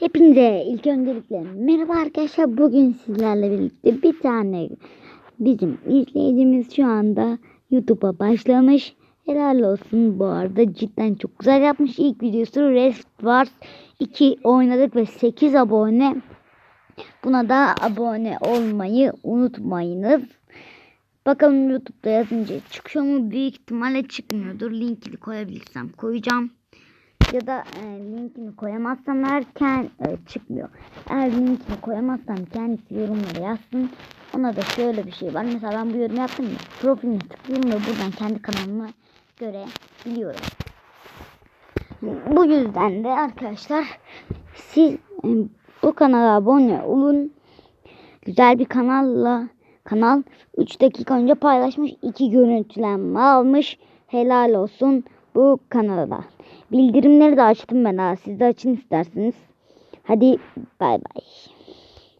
Hepinize ilk öncelikle merhaba arkadaşlar. Bugün sizlerle birlikte bir tane bizim izleyicimiz şu anda YouTube'a başlamış. Helal olsun bu arada cidden çok güzel yapmış. İlk videosu Rest Wars 2 oynadık ve 8 abone. Buna da abone olmayı unutmayınız. Bakalım YouTube'da yazınca çıkıyor mu? Büyük ihtimalle çıkmıyordur. Linkini koyabilirsem koyacağım ya da e, linkini koyamazsam erken e, çıkmıyor. Eğer linkini koyamazsam kendisi yorumlara yazsın. Ona da şöyle bir şey var. Mesela ben bu yorum yaptım ya. Profiline tıklayayım ve buradan kendi kanalıma görebiliyorum. Bu yüzden de arkadaşlar siz e, bu kanala abone olun. Güzel bir kanalla kanal 3 dakika önce paylaşmış. 2 görüntülenme almış. Helal olsun bu kanala. Bildirimleri de açtım ben ha. Siz de açın isterseniz. Hadi bay bay.